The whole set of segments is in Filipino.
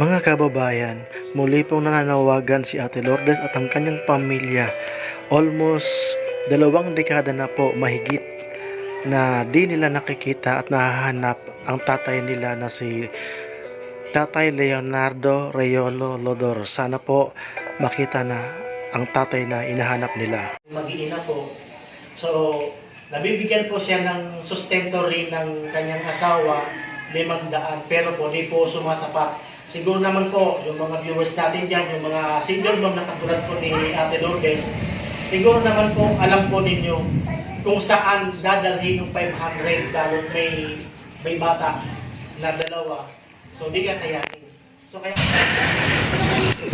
Mga kababayan, muli pong nananawagan si Ate Lourdes at ang kanyang pamilya. Almost dalawang dekada na po mahigit na di nila nakikita at nahahanap ang tatay nila na si Tatay Leonardo Rayolo Lodor. Sana po makita na ang tatay na inahanap nila. Mag-iina po. So, nabibigyan po siya ng sustento rin ng kanyang asawa, limang daan, pero po di po sumasapat. Siguro naman po, yung mga viewers natin dyan, yung mga single mom na katulad po ni Ate Lourdes, siguro naman po alam po ninyo kung saan dadalhin yung 500 dahil may, may bata na dalawa. So, di ka kayanin. So, kaya...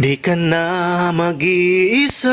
Di ka na mag-iisa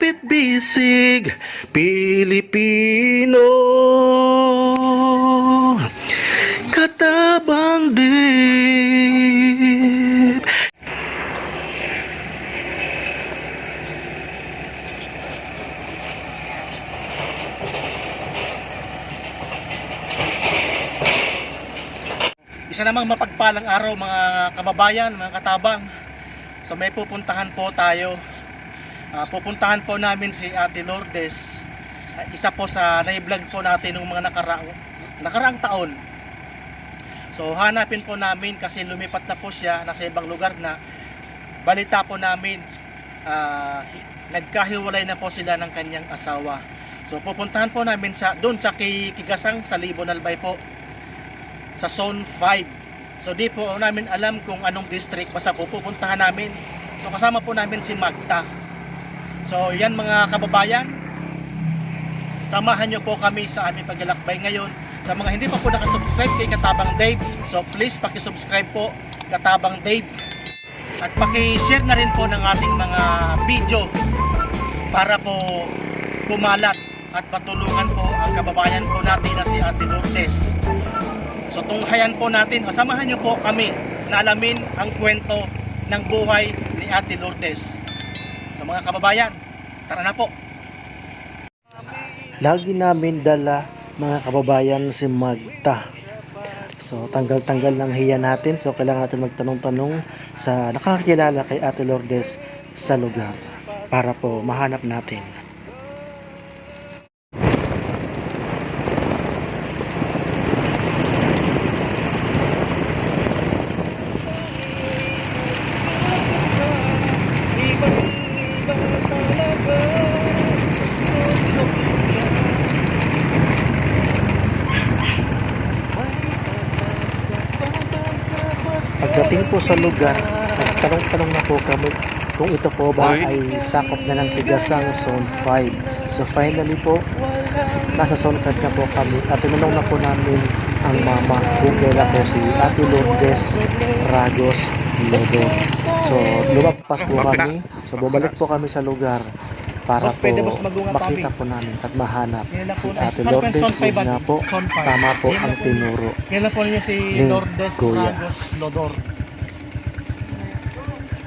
Kapit bisig Pilipino Katabang dip Isa namang mapagpalang araw mga kababayan, mga katabang. So may pupuntahan po tayo. Ah, pupuntahan po namin si Ate Lourdes. Ah, isa po sa na-vlog po natin ng mga nakaraang, nakaraang taon. So hanapin po namin kasi lumipat na po siya, nasa ibang lugar na. Balita po namin, hi- nagkahiwalay na po sila ng kanyang asawa. So pupuntahan po namin sa doon sa Ki- Kigasang sa Libon Albay po sa Zone 5. So di po namin alam kung anong district basta po pupuntahan namin. So kasama po namin si Magda. So yan mga kababayan, samahan nyo po kami sa aming paglalakbay ngayon. Sa mga hindi pa po nakasubscribe kay Katabang Dave, so please pakisubscribe po Katabang Dave. At paki-share na rin po ng ating mga video para po kumalat at patulungan po ang kababayan po natin na si Ate Lourdes. So tunghayan po natin, o samahan niyo po kami na alamin ang kwento ng buhay ni Ate Lourdes. Mga kababayan, tara na po. Lagi namin dala mga kababayan si Magta. So tanggal-tanggal ng hiya natin. So kailangan natin magtanong-tanong sa nakakakilala kay Ate Lourdes sa lugar para po mahanap natin. Pagdating po sa lugar, nagtanong-tanong na po kami kung ito po ba ay sakop na ng Tigasang Zone 5. So finally po, nasa Zone 5 na po kami at tinanong na po namin ang mama kung kailan po si Ate Lourdes Ragos Lodo. So lumagpas po kami, so bumalik po kami sa lugar para po makita po namin at mahanap si Ate Lourdes. Yun nga po, tama po ang tinuro. Kailan po niyo si Ni Lodor?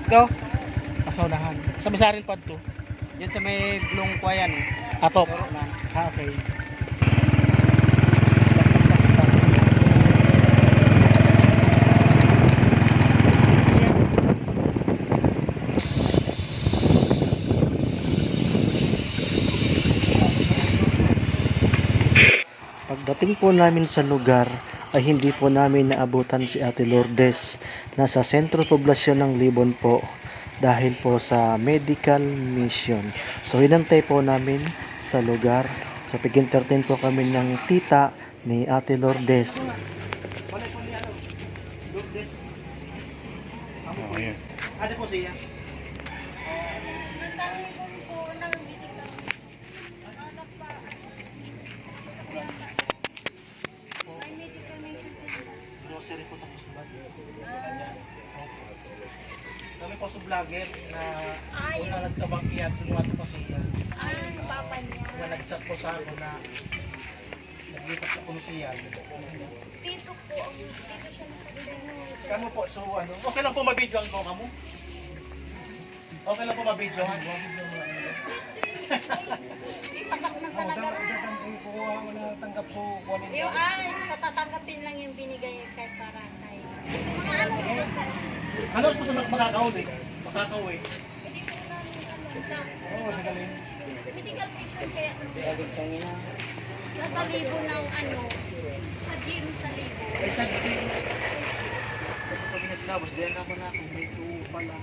Ikaw? Kasaunahan. Sa Basarin pa to. Yan sa may blong kwayan. Atok. Ah, okay. Pagdating po namin sa lugar ay hindi po namin naabutan si Ate Lourdes. Nasa sentro poblasyon ng Libon po dahil po sa medical mission. So hinantay po namin sa lugar. So pig-entertain po kami ng tita ni Ate Lourdes. Oh. Ano po siya? Sa vlogger na Ay. una nagkabangkiyan sa mga ito kasi yan. Ano yung papa niya? Na nag-chat po sa ako na naglipat sa komisiyan. Tito po ang tito siya nakabili Kamo po, so ano, okay lang po mabidyoan ko kamo? Okay lang po mabidyoan. Ipatak na sa nagaran. Yung ay, sa tatanggapin lang yung binigay kahit para kay. Ano dito sa Ano po sa makakauwi? Makakauwi. Hindi po namin ano sa Oo, sa galing. medical patient kaya nasa libo ng ano sa gym sa libo. Ay, sa galing. Kapag naglabas, diyan ako na kung may tuwo pala.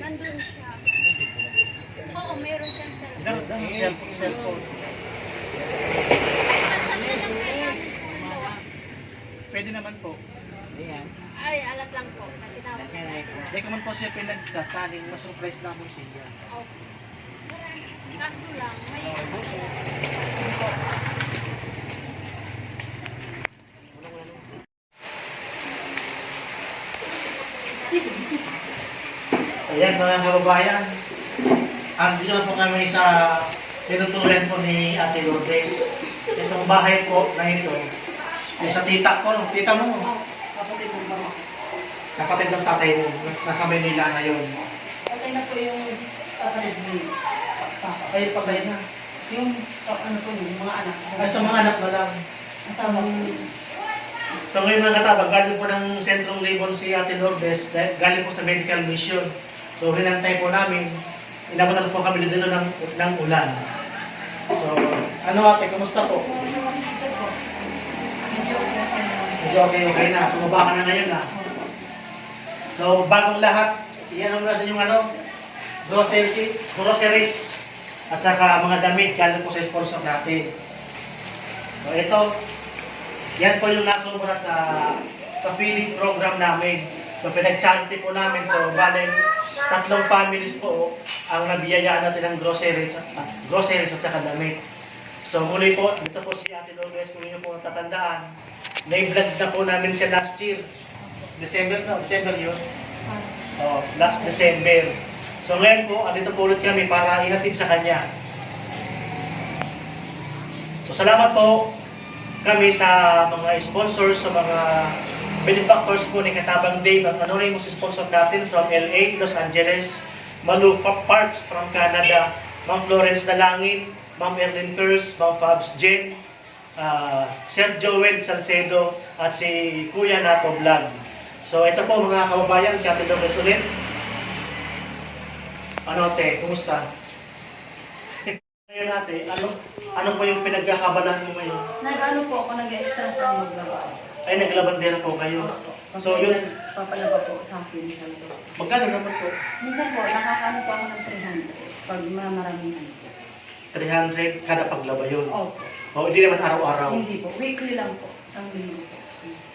Nandun siya. Oo, meron siyang cellphone. Ganun, cellphone, cellphone. Po. Pwede naman po. Ay, alat lang po. na tinawag ko. Hindi ko man po siya pinagsasaling, masurprise na mo siya. Okay. Kaso lang, may Ayan mga kababayan, andito na po kami sa tinutulan po ni Ate Lourdes. Itong bahay po na ito ay sa tita ko. Tita mo. Kapatid ng tatay mo. Nas nasa Manila na yun. Patay na po yung kapatid ni Papa. Ay, patay na. Yung uh, ano po yung mga anak. Ay, sa mga anak na lang. Asawa ko. So ngayon mga katabang, galing po ng Sentrong Libon si Ate Lourdes, galing po sa medical mission. So hinantay po namin, inabutan po kami dito ng, ng ulan. So, ano ate, kumusta po? Medyo okay, okay na. Tumaba ka na ngayon na. So, bagong lahat, iyan natin yung ano, groceries, groceries at saka mga damit galing po sa sponsor natin. So, ito, yan po yung nasubra sa sa feeding program namin. So pinag-charity po namin. So bale, tatlong families po ang nabiyayaan natin ng groceries, at groceries at saka damit. So muli po, dito po si Ate Lourdes, kung inyo po tatandaan, na-vlog na po namin siya last year. December no? December yun? Oh, last December. So ngayon po, andito po ulit kami para ihatid sa kanya. So salamat po kami sa mga sponsors, sa mga benefactors po ni Katabang Dave at anonymous sponsor natin from LA, Los Angeles, Malu Pa- Parks from Canada, Ma'am Florence Dalangin, Ma'am Erlyn Kers, Ma'am Fabs Jen, ah, Sir Joel Salcedo at si Kuya Nato Vlog. So ito po mga kababayan, si Ate Lourdes ulit. Ano te, kumusta? Ngayon ate, ano, ano po yung pinagkakabalan mo ngayon? Nag-ano po ako, nag-extra pa maglaba. Ay, naglabandera po kayo. So, yun- Papalaba po sa akin. sabi ko. Magkano naman po? Minsan po, nakakaano po ako ng 300 pag maraming ano. 300 kada paglaba yun. Opo. O, hindi naman araw-araw. Hindi po. Weekly lang po. Isang linggo po.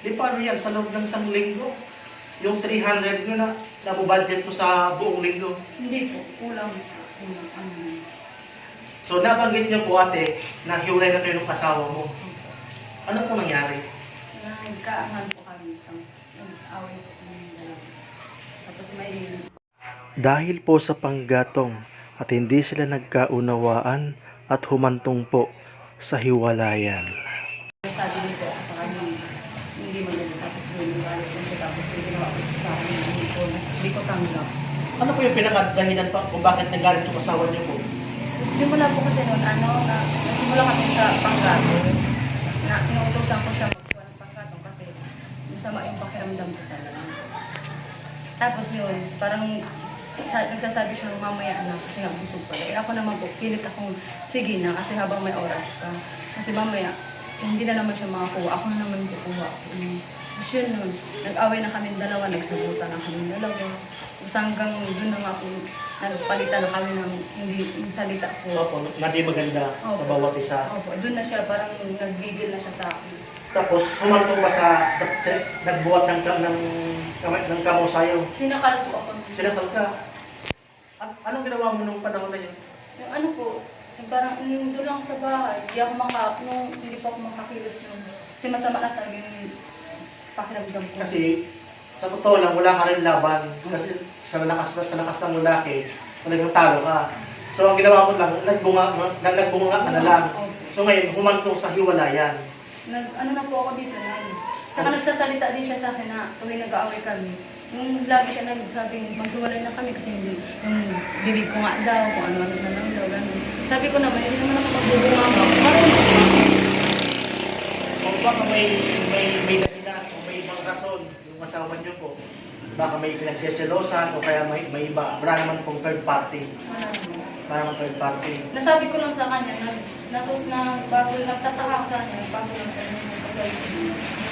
Di paano yan? Sa loob ng isang linggo? Yung 300 nyo na, nabubudget mo sa buong linggo. Hindi po. Kulang. Kulang. Ano. So, nabanggit nyo po ate, na hiwalay na kayo ng asawa mo. Ano po nangyari? Nagkaahan po kami. Nag-away po kami dalawa. Tapos may Dahil po sa panggatong at hindi sila nagkaunawaan at humantong po sa hiwalayan. sabi niya po sa kanya, hindi maganda. Tapos doon, galit na siya. Tapos yung ginawa ko sa akin, hindi ko, hindi ko tanggap. Ano po yung pinakadahilan pa kung bakit nagalit yung asawa niyo po? Simula po kasi noon, ano, na, nagsimula kami sa panggato. Na, inuutosan ko siya magkuha ng panggato kasi masama yung pakiramdam ko talaga. Tapos yun, parang sa, nagsasabi siya mamaya na kasi nga busog pala. Eh ako naman po, pilit akong sige na kasi habang may oras ka. Kasi mamaya, hindi na naman siya makakuha. Ako na naman kukuha. Um, Tapos yun nun, nag-away na kami dalawa, nagsabutan na kami dalawa. Tapos hanggang doon na nga po, nagpalitan na kami ng hindi yung salita ko. Opo, na di maganda sa Opo. bawat isa. Opo, doon na siya, parang naggigil na siya sa akin. Tapos, humantong pa sa, sa, sa nagbuhat ng, ng, ng, ng kamo sa'yo. Sinakal po ako. Sinakal ka. At anong ginawa mo nung panahon na yun? Yung ano po, parang yung doon lang sa bahay, hindi ako maka, nung hindi pa ako makakilos nung, kasi masama na talaga yung pakiramdam ko. Kasi sa totoo lang, wala ka rin laban. Kasi sa lakas, sa lakas ng lalaki, talagang talo ka. So, ang ginawa mo lang, nagbunga, nag- nagbunga ka na lang. So, ngayon, humantong sa hiwalayan. Nag, ano na po ako dito na. Tsaka nagsasalita din siya sa akin na tuwing nag-aaway kami. Yung lagi siya nagsabing maghiwalay na kami kasi hindi, yung bibig ko nga daw, kung ano-ano na lang daw, ganun. Sabi ko naman, hindi naman ako magbubunga mo. Marunong ako. Kung baka may, may, may dahilan, kung may ibang rason, yung asawa niyo po, baka may pinagsiselosan o kaya may, may iba. Wala naman pong third party. Wala naman third party. Nasabi ko lang sa kanya na, na, na bago nagtataka ako sa kanya, bago lang kanya ko.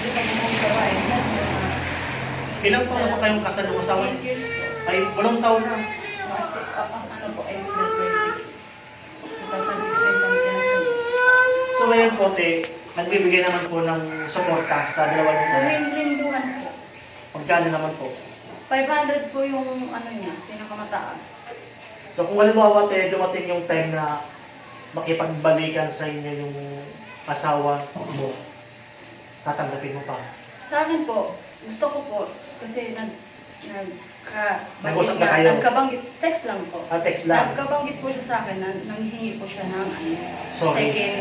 Hindi mo sa bahay. Ilang taon na kayong kasal ng asawa niyo? 8 years po. Ay, walang taon na. So ngayon po, te, nagbibigay naman po ng suporta sa dalawa. Tuwing linduhan po. Magkano naman po? 500 po yung ano niya, pinakamataas. So kung halimbawa, te, dumating yung time na makipagbalikan sa inyo yung asawa mo, tatanggapin mo pa. Sa akin po, gusto ko po, kasi nag, Nag-usap na kayo? nagkabanggit, text lang po. Ah, text lang. Nagkabanggit po siya sa akin na nanghihingi po siya ng ano, Sorry. second,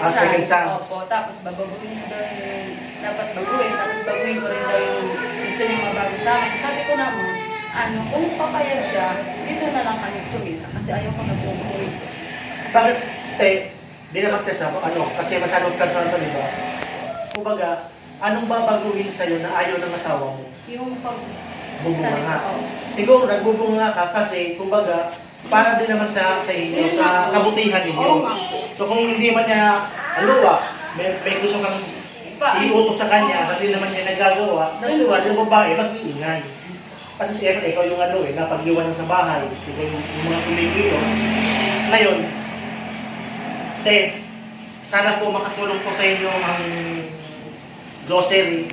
Ah, second chance. Opo, tapos babaguhin ko daw yung dapat baguhin, tapos baguhin ko rin daw yung gusto niya mabago sa akin. Sabi ko naman, ano, kung papayag siya, dito na lang kami tumira kasi ayaw ko na po umuwi. Bakit, te, di naman te sa ano, kasi masyadong personal to, ba? Kumbaga, anong babaguhin sa'yo na ayaw ng asawa mo? Yung pag... Bubunga nga. Oo. Siguro nagbubunga ka kasi, kumbaga, para din naman sa sa inyo, sa kabutihan ninyo. So kung hindi man niya, aluwa, may, may gusto kang iutos sa kanya, hindi naman niya nagagawa, natuwa yung babae, mag-iingay. Kasi siyempre, ikaw yung ano eh, napag-iwan sa bahay, ikaw yung, yung mga kumikilos. Ngayon, te, sana po makatulong po sa inyo ang grocery.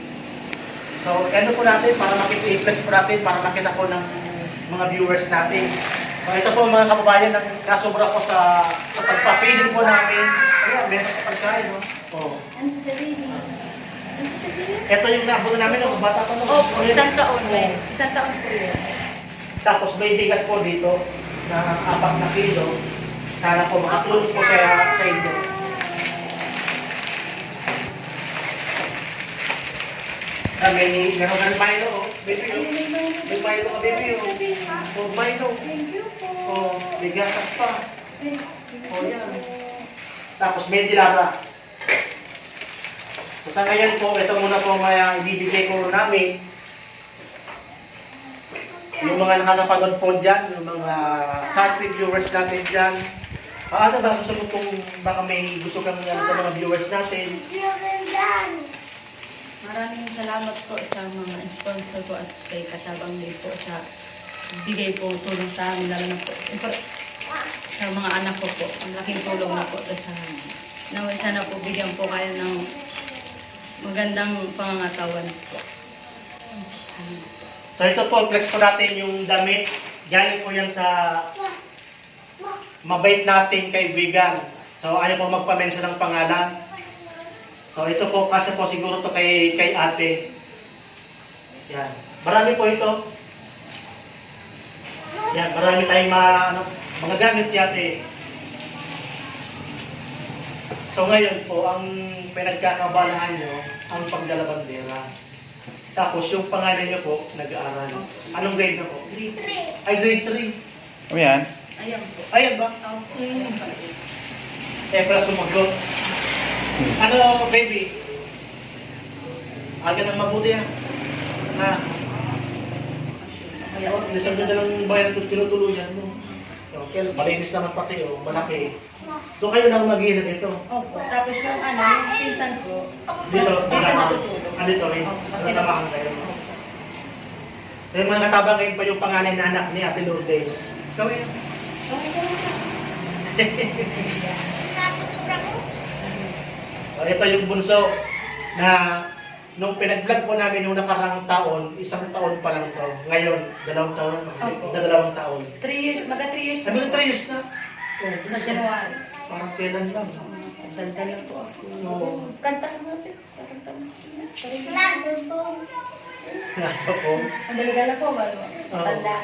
So, ano po natin, para makita, i-flex po natin, para makita po ng mga viewers natin. So, ito po mga kababayan, ang kasobra ko sa, sa pagpa-feeding po namin. Ayan, meron sa pagkain, no? Oh. Ano sa? Ito yung naabutan namin ng bata pa no? Opo, Ayan. isang taon na Oh. yun. Isang taon po yun. Tapos may bigas po dito na apat na kilo. Sana po makatulong po sa, sa inyo. Kami meron ka ng Milo, oh. Baby, oh. May Milo ka, baby, oh. Oh, Milo. Oh, may gasas pa. Oh, yan. Tapos may dilata. So sa ngayon po, ito muna po may ibibigay ko namin. Yung mga nakakapanood po dyan, yung mga chat viewers natin dyan. Ah, ano ba gusto mo kung baka may gusto kang ano sa mga viewers natin? Maraming salamat po sa mga sponsor ko at kay Katabang din po sa bigay po tulong sa amin, lalo na po. Sa mga anak ko po, ang laking tulong na po sa amin. Naway sana po bigyan po kayo ng magandang pangangatawan po. So ito po, flex po natin yung damit. Galing po yan sa mabait nating kaibigan. So ayaw po magpa-mention ng pangalan. So ito po kasi po siguro to kay kay ate. Yan. Marami po ito. Yan, marami tayong ma, ano, mga gamit si ate. So ngayon po, ang pinagkakabalahan nyo, ang pagdalabandera. Tapos yung pangalan nyo po, nag-aaral. Anong grade na po? Grade Ay, grade 3. Ano yan? Ayan po. Ayan ba? Okay. Eh, para sumagot. Ano, baby? Aga nang mabuti yan. Na. Kaya, oh, nisang ganda ng bayan kung tinutuluyan mo. Okay, malinis naman pati, oh, malaki. So kayo lang mag-iisa dito. Opo. Tapos yung ano, yung pinsan ko, Dito, Dito natutulog. Ah, dito rin. Nasamahan kayo. Yung mga katabang ngayon pa yung pangalan na anak ni Ate Lourdes. Gawin. So, ito yung bunso na nung pinag-vlog po namin nung nakarang taon, isang taon pa lang to. Ngayon, dalawang taon, Opo. na dalawang taon. 3 years, maga 3 years Sabi ko, 3 years na. Oh, Sa January. parang kailan lang. Kanta na po ako. Oo. Kanta mo natin. Kanta mo. Nasa po. Ang dala po. Oo. Tanda.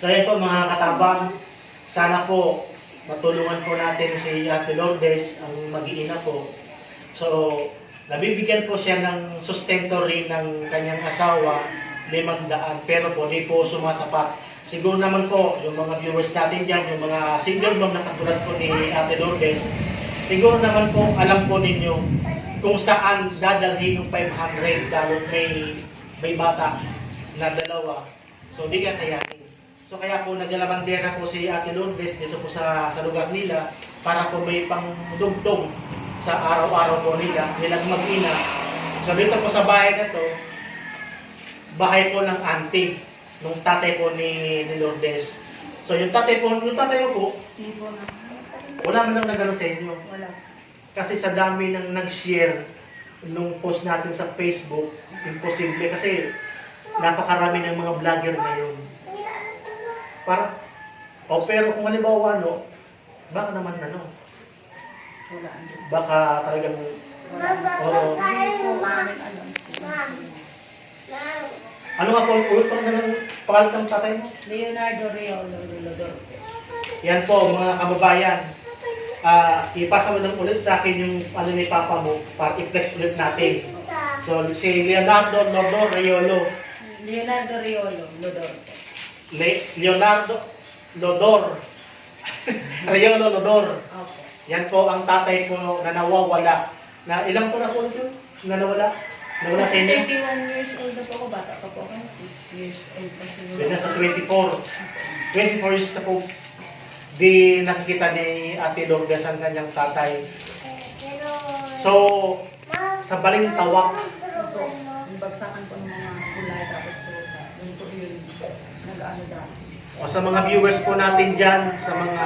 So yun po mga katabang, sana po matulungan po natin si Ate Lourdes, ang mag-iina po. So, nabibigyan po siya ng sustento rin ng kanyang asawa, limang daan, pero po di po sumasapat. Siguro naman po, yung mga viewers natin dyan, yung mga single mom na katulad po ni Ate Lourdes, siguro naman po alam po ninyo kung saan dadalhin yung 500 dahil may, may bata na dalawa. So, di ka kayanin. So kaya po naglalabandera po si Ate Lourdes dito po sa, sa lugar nila para po may pangdugtong sa araw-araw po nila, nilang mag-ina. So dito po sa bahay na to, bahay po ng auntie, nung tatay po ni, ni Lourdes. So yung tatay po, yung tatay mo po, Hindi po na. wala man lang nagano sa inyo. Wala. Kasi sa dami ng nag-share nung post natin sa Facebook, imposible kasi napakarami ng mga vlogger ngayon. Para, o pero kung halimbawa, no, baka naman ano, Wala. baka talagang, namin alam. ano nga po, ulit pa na ng pangalan ng tatay mo? Leonardo Riolo Lulodor. Yan po, mga kababayan. Ah, ipasa mo lang ulit sa akin yung ano ni Papa mo para i-flex ulit natin. So, si Leonardo Lodor Rayolo. Leonardo Riolo Lodor. Le- Leonardo Lodor. Rayolo Lodor. Opo. Yan po ang tatay ko na nawawala. Na ilang po na po ito? Na nawala? Nawala sa inyo? 31 years old na po ako. Bata pa po ako. 6 years old pa siguro. Yan nasa 24. 24 years na po. Di nakikita ni Ate Lourdes ang kanyang tatay. So, sa baling tawak. Yung bagsakan po ng mga gulay tapos prutas. Yun po yun. Nag-ano daw. O sa mga viewers po natin dyan, sa mga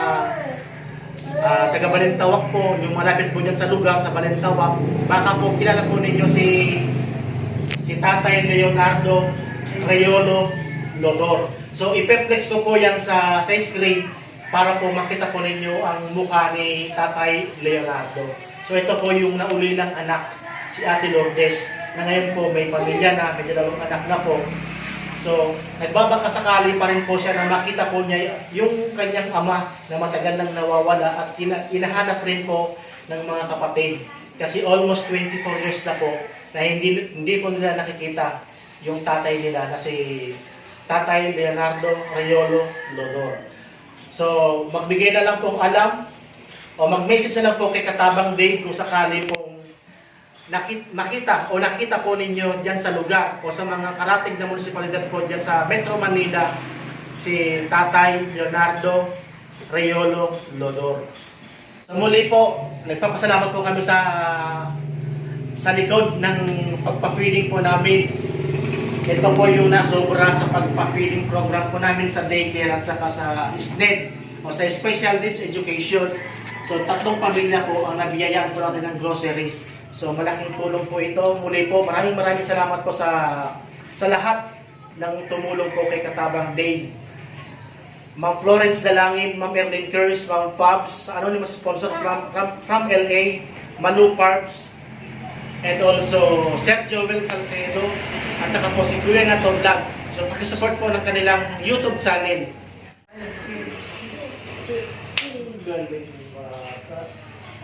ah, taga Balintawak po, yung malapit po dyan sa lugar, sa Balintawak, baka po kilala po ninyo si si Tatay Leonardo Rayolo Lodor. So, ipeplex ko po yan sa, sa screen para po makita po ninyo ang mukha ni Tatay Leonardo. So, ito po yung nauli ng anak, si Ate Lourdes, na ngayon po may pamilya na, may dalawang anak na po. So, nagbabaka sakali pa rin po siya na makita po niya yung kanyang ama na matagal nang nawawala at ina- inahanap rin po ng mga kapatid. Kasi almost 24 years na po na hindi, hindi po nila nakikita yung tatay nila na si Tatay Leonardo Rayolo Lodor. So, magbigay na lang pong alam o mag-message na lang po kay Katabang Dave kung sakali pong nakit, makita o nakita po ninyo dyan sa lugar o sa mga karating na munisipalidad po dyan sa Metro Manila si Tatay Leonardo Rayolo Lodor. So muli po, nagpapasalamat po kami sa sa likod ng pagpa-feeding po namin. Ito po yung nasobra sa pagpa-feeding program po namin sa daycare at saka sa SNED o sa Special Needs Education. So tatlong pamilya po ang nabiyayaan po natin ng groceries. So malaking tulong po ito. Muli po, maraming maraming salamat po sa sa lahat ng tumulong po kay Katabang Dave. Ma'am Florence Dalangin, Ma'am Erlyn Curse, Ma'am Fabs, ano ni mas sponsor from, from, from LA, Manu Parks, and also Sir Joel Salcedo, at saka po si Kuya Nato Vlog. So pakisupport po ng kanilang YouTube channel.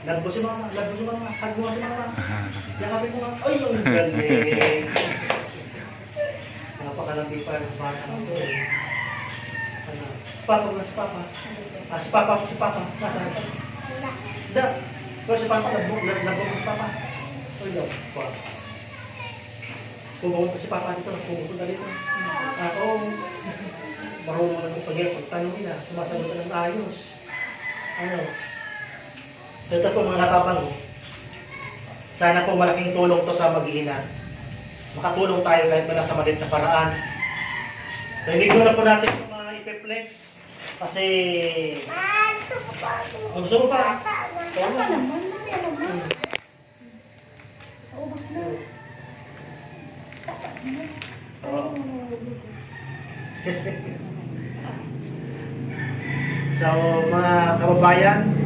Bata. Lagbo si mama, lagbo si mama, hagbo si mama. Yakapin mo nga. Ay, ang galing. Napakalandi pa ng bata ko. Ano? Papa na si Papa. Ah, si Papa, si Papa. Nasaan? Da. Pero si Papa, lagbo, lagbo si Papa. Ay, daw. Pa. Pumunta si Papa dito, pumunta dito. Ako, marunong na pag pagtanong nila, sumasagot ka ng ayos. Ano? Ito po mga katabang, oh. sana po malaking tulong to sa mag-iina. Makatulong tayo kahit na sa maliit na paraan. So hindi ko na po natin yung mga ipeplex. Kasi... Oh, gusto mo pa? Oo nga. naman, mami, ano ba? Ubus na. Oo. So, mga kababayan,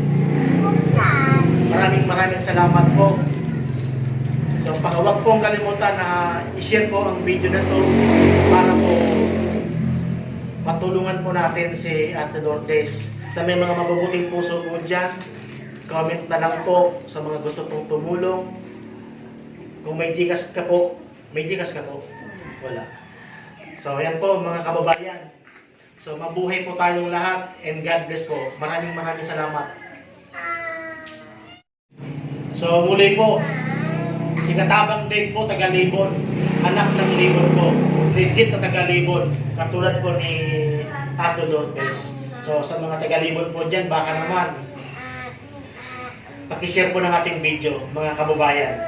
maraming maraming salamat po So huwag pong kalimutan na i-share po ang video na to para po matulungan po natin si Ate Lourdes sa may mga mabubuting puso po dyan. Comment na lang po sa mga gusto pong tumulong. Kung may Gcash ka po, may Gcash ka po? Wala. So ayan po mga kababayan. So mabuhay po tayong lahat and God bless po. Maraming maraming salamat. So muli po, si Katabang Dave po, taga Libon. Anak ng Libon po. Legit na taga Libon. Katulad po ni Tato Lourdes. So sa mga taga Libon po dyan, baka naman pakishare po ng ating video, mga kababayan.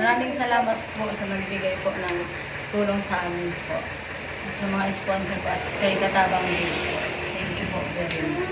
Maraming salamat po sa nagbigay po ng tulong sa amin po at sa mga sponsor ko at kay Katabang Day. Thank you po very much.